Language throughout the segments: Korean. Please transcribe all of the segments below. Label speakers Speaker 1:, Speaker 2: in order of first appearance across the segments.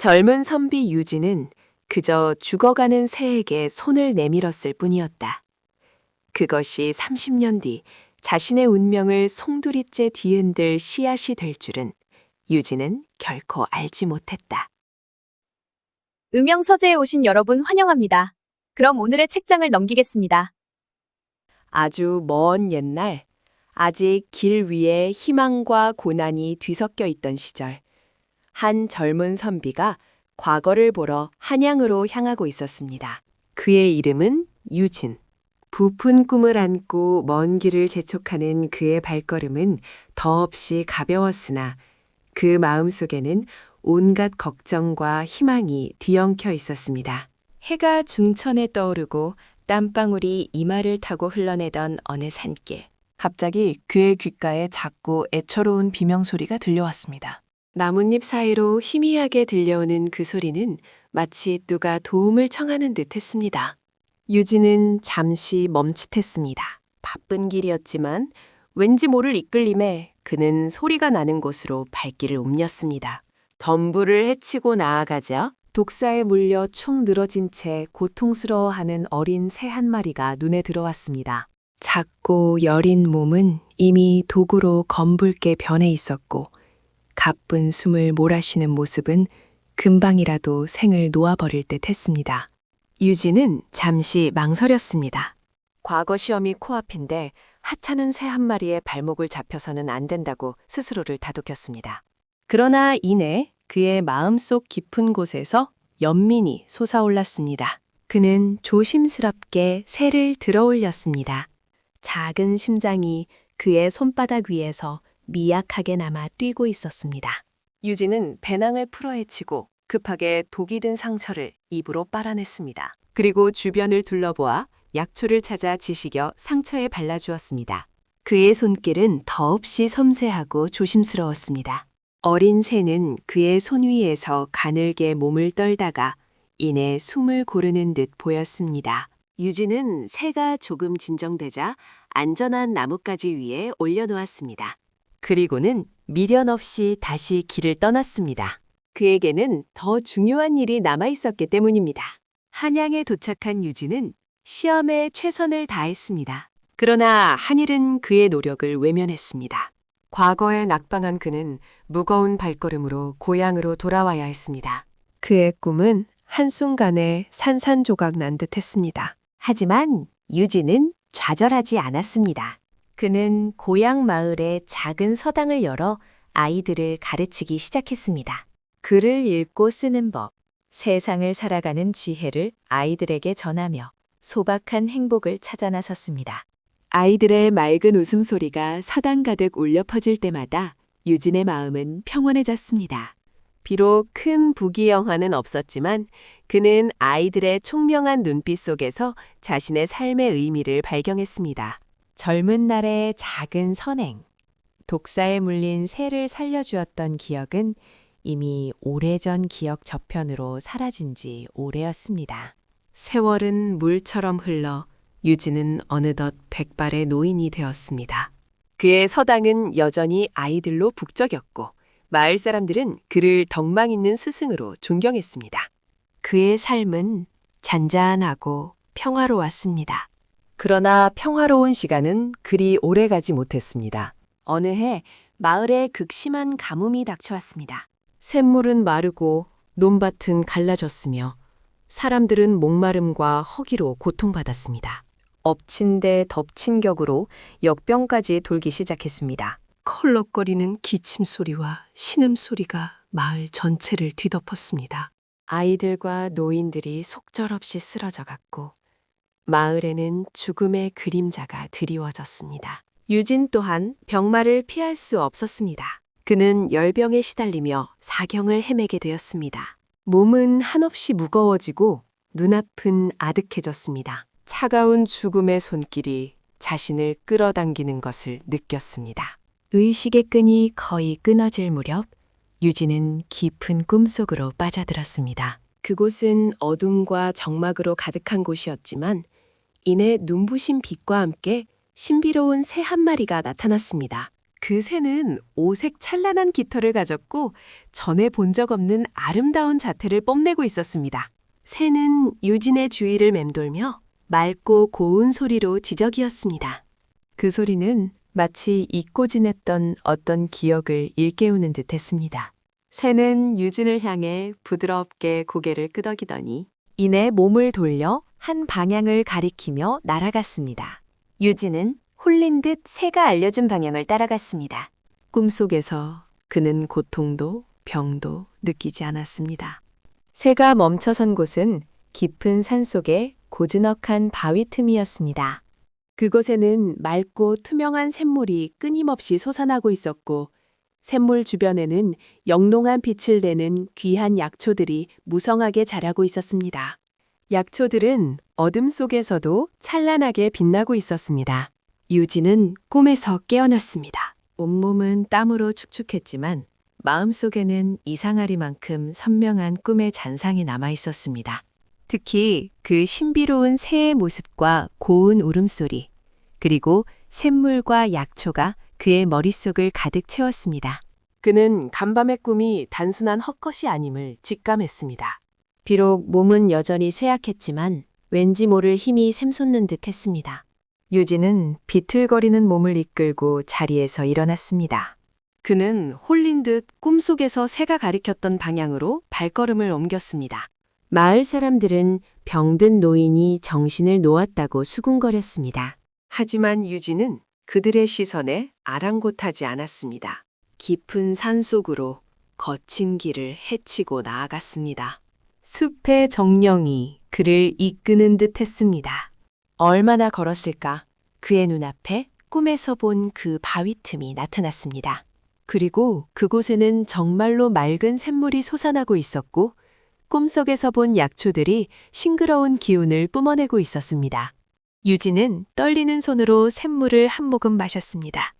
Speaker 1: 젊은 선비 유진은 그저 죽어가는 새에게 손을 내밀었을 뿐이었다. 그것이 30년 뒤 자신의 운명을 송두리째 뒤흔들 씨앗이 될 줄은 유진은 결코 알지 못했다.
Speaker 2: 음영서재에 오신 여러분 환영합니다. 그럼 오늘의 책장을 넘기겠습니다.
Speaker 1: 아주 먼 옛날, 아직 길 위에 희망과 고난이 뒤섞여 있던 시절, 한 젊은 선비가 과거를 보러 한양으로 향하고 있었습니다. 그의 이름은 유진. 부푼 꿈을 안고 먼 길을 재촉하는 그의 발걸음은 더없이 가벼웠으나 그 마음 속에는 온갖 걱정과 희망이 뒤엉켜 있었습니다. 해가 중천에 떠오르고 땀방울이 이마를 타고 흘러내던 어느 산길.
Speaker 3: 갑자기 그의 귓가에 작고 애처로운 비명 소리가 들려왔습니다.
Speaker 1: 나뭇잎 사이로 희미하게 들려오는 그 소리는 마치 누가 도움을 청하는 듯 했습니다. 유진은 잠시 멈칫했습니다. 바쁜 길이었지만 왠지 모를 이끌림에 그는 소리가 나는 곳으로 발길을 옮겼습니다. 덤불을 헤치고 나아가자 독사에 물려 축 늘어진 채 고통스러워하는 어린 새 한 마리가 눈에 들어왔습니다. 작고 여린 몸은 이미 도구로 검붉게 변해 있었고 가쁜 숨을 몰아쉬는 모습은 금방이라도 생을 놓아버릴 듯 했습니다. 유진은 잠시 망설였습니다. 과거 시험이 코앞인데 하찮은 새 한 마리의 발목을 잡혀서는 안 된다고 스스로를 다독였습니다. 그러나 이내 그의 마음속 깊은 곳에서 연민이 솟아올랐습니다. 그는 조심스럽게 새를 들어 올렸습니다. 작은 심장이 그의 손바닥 위에서 미약하게 남아 뛰고 있었습니다. 유진은 배낭을 풀어헤치고 급하게 독이 든 상처를 입으로 빨아냈습니다. 그리고 주변을 둘러보아 약초를 찾아 지식여 상처에 발라주었습니다. 그의 손길은 더없이 섬세하고 조심스러웠습니다. 어린 새는 그의 손 위에서 가늘게 몸을 떨다가 이내 숨을 고르는 듯 보였습니다. 유진은 새가 조금 진정되자 안전한 나뭇가지 위에 올려놓았습니다. 그리고는 미련 없이 다시 길을 떠났습니다. 그에게는 더 중요한 일이 남아 있었기 때문입니다. 한양에 도착한 유진은 시험에 최선을 다했습니다. 그러나 한일은 그의 노력을 외면했습니다. 과거에 낙방한 그는 무거운 발걸음으로 고향으로 돌아와야 했습니다. 그의 꿈은 한순간에 산산조각 난 듯 했습니다. 하지만 유진은 좌절하지 않았습니다. 그는 고향 마을에 작은 서당을 열어 아이들을 가르치기 시작했습니다. 글을 읽고 쓰는 법, 세상을 살아가는 지혜를 아이들에게 전하며 소박한 행복을 찾아 나섰습니다. 아이들의 맑은 웃음소리가 서당 가득 울려 퍼질 때마다 유진의 마음은 평온해졌습니다. 비록 큰 부귀영화는 없었지만 그는 아이들의 총명한 눈빛 속에서 자신의 삶의 의미를 발견했습니다. 젊은 날의 작은 선행, 독사에 물린 새를 살려주었던 기억은 이미 오래전 기억 저편으로 사라진 지 오래였습니다. 세월은 물처럼 흘러 유진은 어느덧 백발의 노인이 되었습니다. 그의 서당은 여전히 아이들로 북적였고 마을 사람들은 그를 덕망 있는 스승으로 존경했습니다. 그의 삶은 잔잔하고 평화로웠습니다. 그러나 평화로운 시간은 그리 오래 가지 못했습니다. 어느 해 마을에 극심한 가뭄이 닥쳐왔습니다. 샘물은 마르고 논밭은 갈라졌으며 사람들은 목마름과 허기로 고통받았습니다. 엎친 데 덮친 격으로 역병까지 돌기 시작했습니다. 컬럭거리는 기침 소리와 신음 소리가 마을 전체를 뒤덮었습니다. 아이들과 노인들이 속절없이 쓰러져 갔고 마을에는 죽음의 그림자가 드리워졌습니다. 유진 또한 병마를 피할 수 없었습니다. 그는 열병에 시달리며 사경을 헤매게 되었습니다. 몸은 한없이 무거워지고 눈앞은 아득해졌습니다. 차가운 죽음의 손길이 자신을 끌어당기는 것을 느꼈습니다. 의식의 끈이 거의 끊어질 무렵 유진은 깊은 꿈속으로 빠져들었습니다. 그곳은 어둠과 정막으로 가득한 곳이었지만 이내 눈부신 빛과 함께 신비로운 새 한 마리가 나타났습니다. 그 새는 오색 찬란한 깃털을 가졌고 전에 본 적 없는 아름다운 자태를 뽐내고 있었습니다. 새는 유진의 주위를 맴돌며 맑고 고운 소리로 지적이었습니다. 그 소리는 마치 잊고 지냈던 어떤 기억을 일깨우는 듯 했습니다. 새는 유진을 향해 부드럽게 고개를 끄덕이더니 이내 몸을 돌려 한 방향을 가리키며 날아갔습니다. 유진은 홀린 듯 새가 알려준 방향을 따라갔습니다. 꿈속에서 그는 고통도 병도 느끼지 않았습니다. 새가 멈춰선 곳은 깊은 산 속의 고즈넉한 바위 틈이었습니다. 그곳에는 맑고 투명한 샘물이 끊임없이 솟아나고 있었고 샘물 주변에는 영롱한 빛을 내는 귀한 약초들이 무성하게 자라고 있었습니다. 약초들은 어둠 속에서도 찬란하게 빛나고 있었습니다. 유진은 꿈에서 깨어났습니다. 온몸은 땀으로 축축했지만 마음속에는 이상하리만큼 선명한 꿈의 잔상이 남아 있었습니다. 특히 그 신비로운 새의 모습과 고운 울음소리, 그리고 샘물과 약초가 그의 머릿속을 가득 채웠습니다. 그는 간밤의 꿈이 단순한 헛것이 아님을 직감했습니다. 비록 몸은 여전히 쇠약했지만 왠지 모를 힘이 샘솟는 듯 했습니다. 유진은 비틀거리는 몸을 이끌고 자리에서 일어났습니다. 그는 홀린 듯 꿈속에서 새가 가리켰던 방향으로 발걸음을 옮겼습니다. 마을 사람들은 병든 노인이 정신을 놓았다고 수군거렸습니다. 하지만 유진은 그들의 시선에 아랑곳하지 않았습니다. 깊은 산 속으로 거친 길을 헤치고 나아갔습니다. 숲의 정령이 그를 이끄는 듯 했습니다. 얼마나 걸었을까? 그의 눈앞에 꿈에서 본 그 바위 틈이 나타났습니다. 그리고 그곳에는 정말로 맑은 샘물이 솟아나고 있었고 꿈속에서 본 약초들이 싱그러운 기운을 뿜어내고 있었습니다. 유진은 떨리는 손으로 샘물을 한 모금 마셨습니다.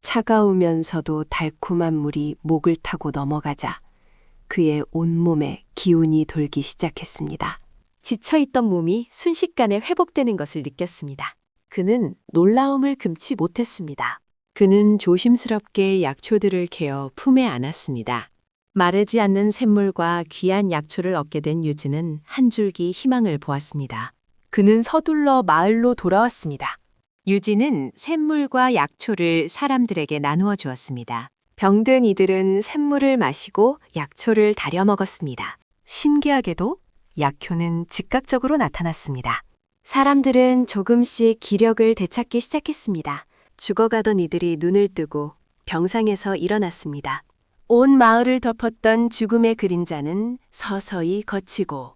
Speaker 1: 차가우면서도 달콤한 물이 목을 타고 넘어가자 그의 온몸에 기운이 돌기 시작했습니다. 지쳐있던 몸이 순식간에 회복되는 것을 느꼈습니다. 그는 놀라움을 금치 못했습니다. 그는 조심스럽게 약초들을 개어 품에 안았습니다. 마르지 않는 샘물과 귀한 약초를 얻게 된 유진은 한 줄기 희망을 보았습니다. 그는 서둘러 마을로 돌아왔습니다. 유진은 샘물과 약초를 사람들에게 나누어 주었습니다. 병든 이들은 샘물을 마시고 약초를 다려 먹었습니다. 신기하게도 약효는 즉각적으로 나타났습니다. 사람들은 조금씩 기력을 되찾기 시작했습니다. 죽어가던 이들이 눈을 뜨고 병상에서 일어났습니다. 온 마을을 덮었던 죽음의 그림자는 서서히 걷히고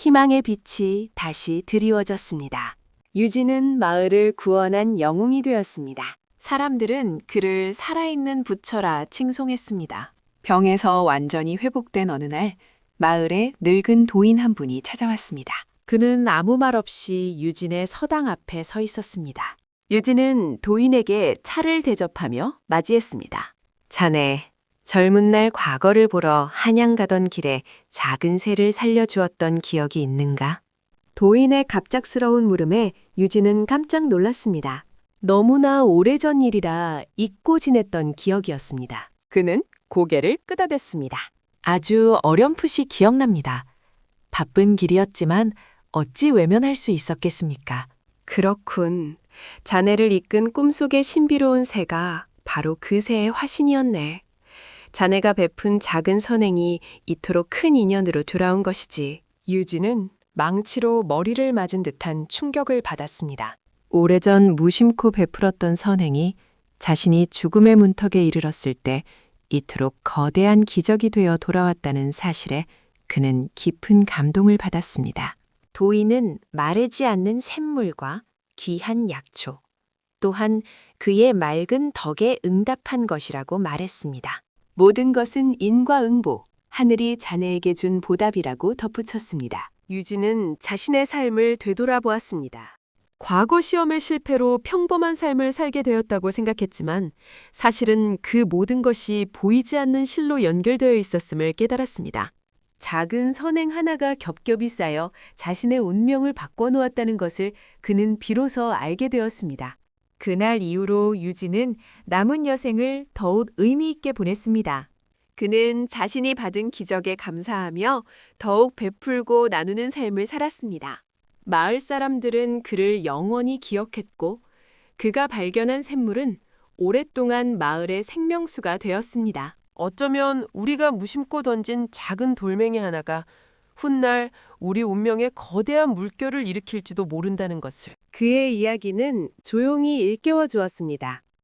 Speaker 1: 희망의 빛이 다시 드리워졌습니다. 유진은 마을을 구원한 영웅이 되었습니다. 사람들은 그를 살아있는 부처라 칭송했습니다. 병에서 완전히 회복된 어느 날 마을에 늙은 도인 한 분이 찾아왔습니다. 그는 아무 말 없이 유진의 서당 앞에 서 있었습니다. 유진은 도인에게 차를 대접하며 맞이했습니다. 자네, 젊은 날 과거를 보러 한양 가던 길에 작은 새를 살려주었던 기억이 있는가? 도인의 갑작스러운 물음에 유진은 깜짝 놀랐습니다. 너무나 오래전 일이라 잊고 지냈던 기억이었습니다. 그는 고개를 끄덕였습니다. 아주 어렴풋이 기억납니다. 바쁜 길이었지만 어찌 외면할 수 있었겠습니까? 그렇군. 자네를 이끈 꿈속의 신비로운 새가 바로 그 새의 화신이었네. 자네가 베푼 작은 선행이 이토록 큰 인연으로 돌아온 것이지. 유진은 망치로 머리를 맞은 듯한 충격을 받았습니다. 오래전 무심코 베풀었던 선행이 자신이 죽음의 문턱에 이르렀을 때 이토록 거대한 기적이 되어 돌아왔다는 사실에 그는 깊은 감동을 받았습니다. 도인은 마르지 않는 샘물과 귀한 약초, 또한 그의 맑은 덕에 응답한 것이라고 말했습니다. 모든 것은 인과응보, 하늘이 자네에게 준 보답이라고 덧붙였습니다. 유진은 자신의 삶을 되돌아보았습니다. 과거 시험의 실패로 평범한 삶을 살게 되었다고 생각했지만 사실은 그 모든 것이 보이지 않는 실로 연결되어 있었음을 깨달았습니다. 작은 선행 하나가 겹겹이 쌓여 자신의 운명을 바꿔놓았다는 것을 그는 비로소 알게 되었습니다.
Speaker 4: 그날 이후로 유진은 남은 여생을 더욱 의미 있게 보냈습니다.
Speaker 1: 그는 자신이 받은 기적에 감사하며 더욱 베풀고 나누는 삶을 살았습니다. 마을 사람들은 그를 영원히 기억했고 그가 발견한 샘물은 오랫동안 마을의 생명수가 되었습니다.
Speaker 5: 어쩌면 우리가 무심코 던진 작은 돌멩이 하나가 훗날 우리 운명에 거대한 물결을 일으킬지도 모른다는 것을.
Speaker 1: 그의 이야기는 조용히 일깨워 주었습니다.